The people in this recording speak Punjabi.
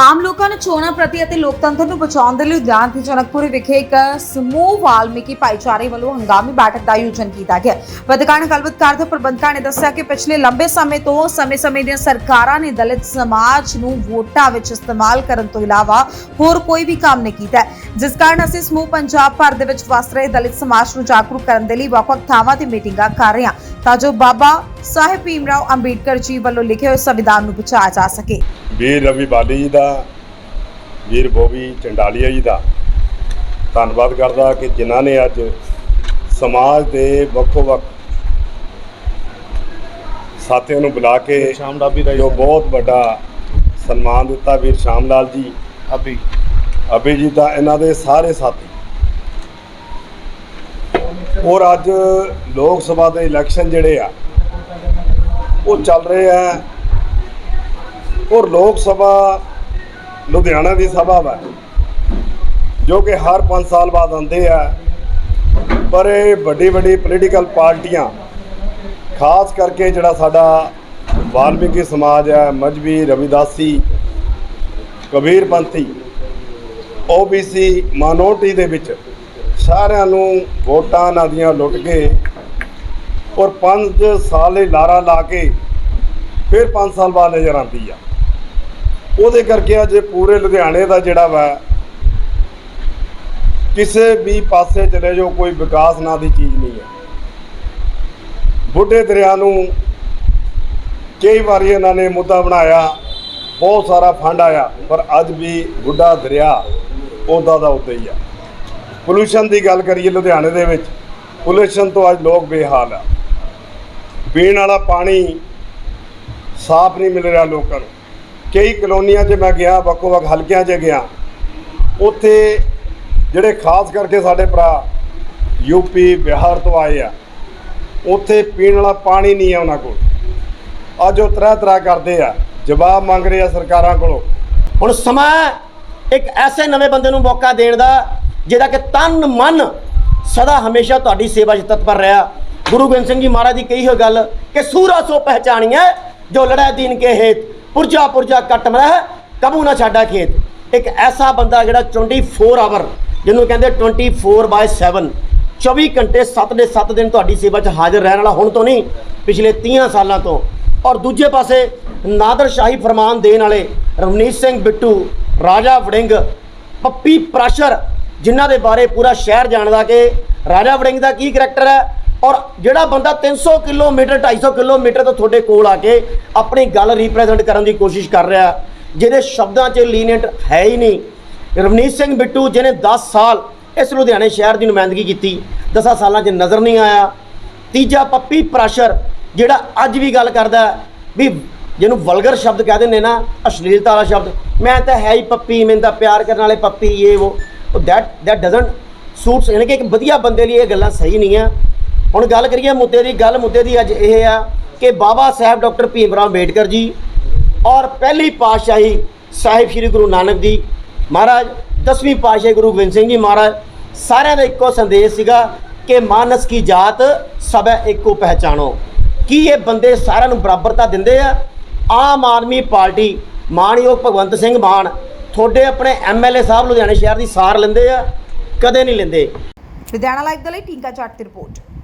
ਆਮ ਲੋਕਾਂ ਨੂੰ ਚੋਣਾਂ ਪ੍ਰਤੀ ਅਤੇ ਲੋਕਤੰਤਰ ਨੂੰ ਬਚਾਉਣ ਦੇ ਲਈ ਉਦਿਆਨ ਤੇ ਜਨਕਪੁਰੀ ਵਿਖੇ ਇੱਕ ਸਮੂਹ ਵਾਲਮੀਕੀ ਭਾਈਚਾਰੇ ਵੱਲੋਂ ਹੰਗਾਮੀ ਬੈਠਕ ਦਾ ਆਯੋਜਨ ਕੀਤਾ ਗਿਆ। ਪੱਤਰਕਾਰ ਗੱਲਬਾਤ ਕਰਦੇ ਪ੍ਰਬੰਧਕਾਂ ਨੇ ਦੱਸਿਆ ਕਿ ਪਿਛਲੇ ਲੰਬੇ ਸਮੇਂ ਤੋਂ ਸਮੇਂ-ਸਮੇਂ ਦੀਆਂ ਸਰਕਾਰਾਂ ਨੇ ਦਲਿਤ ਸਮਾਜ ਨੂੰ ਵੋਟਾਂ ਵਿੱਚ ਇਸਤੇਮਾਲ ਕਰਨ ਤੋਂ ਇਲਾਵਾ ਹੋਰ ਕੋਈ ਵੀ ਕੰਮ ਨਹੀਂ ਕੀਤਾ। ਜਿਸ ਕਾਰਨ ਅਸੀਂ ਸਮੂਹ ਪੰਜਾਬ ਭਰ ਦੇ ਵਿੱਚ ਵਸ ਰਹੇ ਦਲਿਤ ਸਮਾਜ ਨੂੰ ਜਾਗਰੂਕ ਕਰਨ ਦੇ ਲਈ ਵੱਖ-ਵੱਖ ਥਾਵਾਂ ਤੇ ਮੀਟਿੰਗਾਂ ਕਰ ਰਹੇ ਹਾਂ। ਤਾਂ ਜੋ ਬਾਬਾ ਸਾਹਿਬ ਭੀਮਰਾਓ ਅੰਬੇਡਕਰ ਜੀ ਵੱਲੋਂ ਲਿਖੇ ਹੋਏ ਸੰਵਿਧਾਨ ਨੂੰ ਬਚਾਇਆ ਜਾ ਸਕੇ। ਵੀਰ ਰਵੀ ਬਾਲੀ ਜੀ ਦਾ ਵੀਰ ਬੋਬੀ ਚੰਡਾਲੀਆ ਜੀ ਦਾ ਧੰਨਵਾਦ ਕਰਦਾ ਕਿ ਜਿਨ੍ਹਾਂ ਨੇ ਅੱਜ ਸਮਾਜ ਦੇ ਵੱਖੋ ਵੱਖ ਸਾਥੀਆਂ ਨੂੰ ਬੁਲਾ ਕੇ ਸ਼ਾਮ ਡਾਬੀ ਦਾ ਜੋ ਬਹੁਤ ਵੱਡਾ ਸਨਮਾਨ ਦਿੱਤਾ ਵੀਰ ਸ਼ਾਮ ਲਾਲ ਜੀ ਅਭੀ। ਅਭੀ ਜੀ ਦਾ ਇਹਨਾਂ ਦੇ ਸਾਰੇ ਸਾਥੀ। ਔਰ ਅੱਜ ਲੋਕ ਸਭਾ ਦੇ ਇਲੈਕਸ਼ਨ ਜਿਹੜੇ ਆ, ਉਹ ਚੱਲ ਰਹੇ ਆ। ਔਰ ਲੋਕ ਸਭਾ ਲੁਧਿਆਣਾ ਦੀ ਸਭਾ ਵਾ, ਜੋ ਕਿ ਹਰ 5 ਸਾਲ ਬਾਅਦ ਆਉਂਦੇ ਆ। ਪਰ ਇਹ ਵੱਡੀ ਵੱਡੀ ਪੋਲੀਟੀਕਲ ਪਾਰਟੀਆਂ, ਖਾਸ ਕਰਕੇ ਜਿਹੜਾ ਸਾਡਾ ਵਾਲਮੀਕੀ ਸਮਾਜ ਹੈ ਮਜਬੀ ਰਵਿਦਾਸੀ, ਕਬੀਰਪੰਥੀ OBC ਮਾਈਨੋਰਟੀ ਦੇ ਵਿੱਚ ਸਾਰਿਆਂ ਨੂੰ ਵੋਟਾਂ ਇਹਨਾਂ ਦੀਆਂ ਲੁੱਟ ਕੇ ਔਰ 5 ਸਾਲ ਇਹ ਲਾਰਾ ਲਾ ਕੇ ਫਿਰ 5 ਸਾਲ ਬਾਅਦ ਨਜ਼ਰ ਆਉਂਦੀ ਆ। ਉਹਦੇ ਕਰਕੇ ਅੱਜ ਪੂਰੇ ਲੁਧਿਆਣੇ ਦਾ ਜਿਹੜਾ ਵਾ, ਕਿਸੇ ਵੀ ਪਾਸੇ ਚਲੇ ਜਾਓ, ਕੋਈ ਵਿਕਾਸ ਨਾਂ ਦੀ ਚੀਜ਼ ਨਹੀਂ ਹੈ। ਬੁੱਢੇ ਦਰਿਆ ਨੂੰ ਕਈ ਵਾਰੀ ਇਹਨਾਂ ਨੇ ਮੁੱਦਾ ਬਣਾਇਆ, ਬਹੁਤ ਸਾਰਾ ਫੰਡ ਆਇਆ, ਪਰ ਅੱਜ ਵੀ ਬੁੱਢਾ ਦਰਿਆ ਉਹਦਾ ਦਾ ਉੱਤੇ ਹੀ ਆ। ਪੋਲੂਸ਼ਨ ਦੀ ਗੱਲ ਕਰੀਏ ਲੁਧਿਆਣੇ ਦੇ ਵਿੱਚ ਪੋਲੂਸ਼ਨ ਤੋਂ ਅੱਜ ਲੋਕ ਬੇਹਾਲ ਆ। ਪੀਣ ਵਾਲਾ ਪਾਣੀ ਸਾਫ਼ ਨਹੀਂ ਮਿਲ ਰਿਹਾ ਲੋਕਾਂ ਨੂੰ। ਕਈ ਕਲੋਨੀਆਂ 'ਚ ਮੈਂ ਗਿਆ ਵੱਖੋ ਵੱਖ ਹਲਕਿਆਂ 'ਚ ਗਿਆ। ਉੱਥੇ ਜਿਹੜੇ ਖਾਸ ਕਰਕੇ ਸਾਡੇ ਭਰਾ ਯੂਪੀ ਬਿਹਾਰ ਤੋਂ ਆਏ ਆ, ਉੱਥੇ ਪੀਣ ਵਾਲਾ ਪਾਣੀ ਨਹੀਂ ਆ ਉਹਨਾਂ ਕੋਲ। ਅੱਜ ਉਹ ਤਰ੍ਹਾਂ ਤਰ੍ਹਾਂ ਕਰਦੇ ਆ, ਜਵਾਬ ਮੰਗ ਰਹੇ ਆ ਸਰਕਾਰਾਂ ਕੋਲੋਂ। ਹੁਣ ਸਮਾਂ ਇੱਕ ਐਸੇ ਨਵੇਂ ਬੰਦੇ ਨੂੰ ਮੌਕਾ ਦੇਣ ਦਾ ਜਿਹਦਾ ਕਿ ਤਨ ਮਨ ਸਦਾ ਹਮੇਸ਼ਾ ਤੁਹਾਡੀ ਸੇਵਾ 'ਚ ਤਤਪਰ ਰਿਹਾ। ਗੁਰੂ ਗੋਬਿੰਦ ਸਿੰਘ ਜੀ ਮਹਾਰਾਜ ਦੀ ਕਹੀ ਹੋਈ ਗੱਲ ਕਿ ਸੂਰਾ ਸੋ ਪਹਿਚਾਣੀਐ, ਜੋ ਲੜੈ ਦੀਨ ਕੇ ਹੇਤ, ਪੁਰਜਾ ਪੁਰਜਾ ਕੱਟ ਮਰਹਿ, ਕਬੂ ਨਾ ਛਾਡਾ ਖੇਤ। ਇੱਕ ਐਸਾ ਬੰਦਾ ਜਿਹੜਾ 24 ਆਵਰ ਜਿਹਨੂੰ ਕਹਿੰਦੇ 24 ਬਾਏ 7 24 ਘੰਟੇ 7 ਦੇ 7 ਦਿਨ ਤੁਹਾਡੀ ਸੇਵਾ 'ਚ ਹਾਜ਼ਰ ਰਹਿਣ ਵਾਲਾ ਹੁਣ ਤੋਂ ਨਹੀਂ, ਪਿਛਲੇ 30 ਸਾਲਾਂ ਤੋਂ। ਔਰ ਦੂਜੇ ਪਾਸੇ ਨਾਦਰ ਸ਼ਾਹੀ ਫਰਮਾਨ ਦੇਣ ਵਾਲੇ ਰਵਨੀਤ ਸਿੰਘ ਬਿੱਟੂ, ਰਾਜਾ ਵੜਿੰਗ, ਪੱਪੀ ਪ੍ਰਾਸ਼ਰ ਜਿਨ੍ਹਾਂ ਦੇ ਬਾਰੇ ਪੂਰਾ ਸ਼ਹਿਰ ਜਾਣਦਾ ਕਿ ਰਾਜਾ ਵੜਿੰਗ ਦਾ ਕੀ ਕਰੈਕਟਰ ਹੈ ਔਰ ਜਿਹੜਾ ਬੰਦਾ 300 ਕਿਲੋਮੀਟਰ 250 ਕਿਲੋਮੀਟਰ ਤੋਂ ਤੁਹਾਡੇ ਕੋਲ ਆ ਕੇ ਆਪਣੀ ਗੱਲ ਰਿਪਰੈਜ਼ੈਂਟ ਕਰਨ ਦੀ ਕੋਸ਼ਿਸ਼ ਕਰ ਰਿਹਾ, ਜਿਹਦੇ ਸ਼ਬਦਾਂ 'ਚ ਲੀਨੀਅੰਟ ਹੈ ਹੀ ਨਹੀਂ। ਰਵਨੀਤ ਸਿੰਘ ਬਿੱਟੂ, ਜਿਹਨੇ 10 ਸਾਲ ਇਸ ਲੁਧਿਆਣੇ ਸ਼ਹਿਰ ਦੀ ਨੁਮਾਇੰਦਗੀ ਕੀਤੀ 10 ਸਾਲਾਂ 'ਚ ਨਜ਼ਰ ਨਹੀਂ ਆਇਆ। ਤੀਜਾ ਪੱਪੀ ਪ੍ਰੈਸ਼ਰ, ਜਿਹੜਾ ਅੱਜ ਵੀ ਗੱਲ ਕਰਦਾ ਵੀ ਜਿਹਨੂੰ ਵਲਗਰ ਸ਼ਬਦ ਕਹਿ ਦਿੰਦੇ ਨਾ, ਅਸ਼ਲੀਲਤਾ ਵਾਲਾ ਸ਼ਬਦ, ਮੈਂ ਤਾਂ ਹੈ ਹੀ ਪੱਪੀ, ਮੈਨੂੰ ਤਾਂ ਪਿਆਰ ਕਰਨ ਵਾਲੇ ਪੱਪੀ, ਇਹ, ਉਹ। ਦੈਟ ਦੈਟ ਡਸਨਟ ਸੂਟਸ ਯਾਨੀ ਕਿ ਇੱਕ ਵਧੀਆ ਬੰਦੇ ਲਈ ਇਹ ਗੱਲਾਂ ਸਹੀ ਨਹੀਂ ਆ। ਹੁਣ ਗੱਲ ਕਰੀਏ ਮੁੱਦੇ ਦੀ, ਗੱਲ ਮੁੱਦੇ ਦੀ ਅੱਜ ਇਹ ਆ ਕਿ ਬਾਬਾ ਸਾਹਿਬ ਡਾਕਟਰ ਭੀਮ ਰਾਓ ਅੰਬੇਡਕਰ ਜੀ ਔਰ ਪਹਿਲੀ ਪਾਤਸ਼ਾਹੀ ਸਾਹਿਬ ਸ੍ਰੀ ਗੁਰੂ ਨਾਨਕ ਜੀ ਮਹਾਰਾਜ, ਦਸਵੀਂ ਪਾਤਸ਼ਾਹੀ ਗੁਰੂ ਗੋਬਿੰਦ ਸਿੰਘ ਜੀ ਮਹਾਰਾਜ, ਸਾਰਿਆਂ ਦਾ ਇੱਕੋ ਸੰਦੇਸ਼ ਸੀਗਾ ਕਿ ਮਾਨਸ ਕੀ ਜਾਤ ਸਭੈ ਇੱਕੋ ਪਹਿਚਾਨੋ ਕੀ ਇਹ ਬੰਦੇ ਸਾਰਿਆਂ ਨੂੰ ਬਰਾਬਰਤਾ ਦਿੰਦੇ ਆ? ਆਮ ਆਦਮੀ ਪਾਰਟੀ, ਮਾਨਯੋਗ ਭਗਵੰਤ ਸਿੰਘ ਮਾਨ ਤੁਹਾਡੇ ਆਪਣੇ ਐਮਐਲਏ ਸਾਹਿਬ ਲੁਧਿਆਣੇ ਸ਼ਹਿਰ ਦੀ ਸਾਰ ਲੈਂਦੇ ਆ, ਕਦੇ ਨਹੀਂ ਲੈਂਦੇ। ਲੁਧਿਆਣਾ ਲਾਈਵ ਦੇ ਲਈ ਟੀਕਾ ਚਾਟ ਦੀ ਰਿਪੋਰਟ।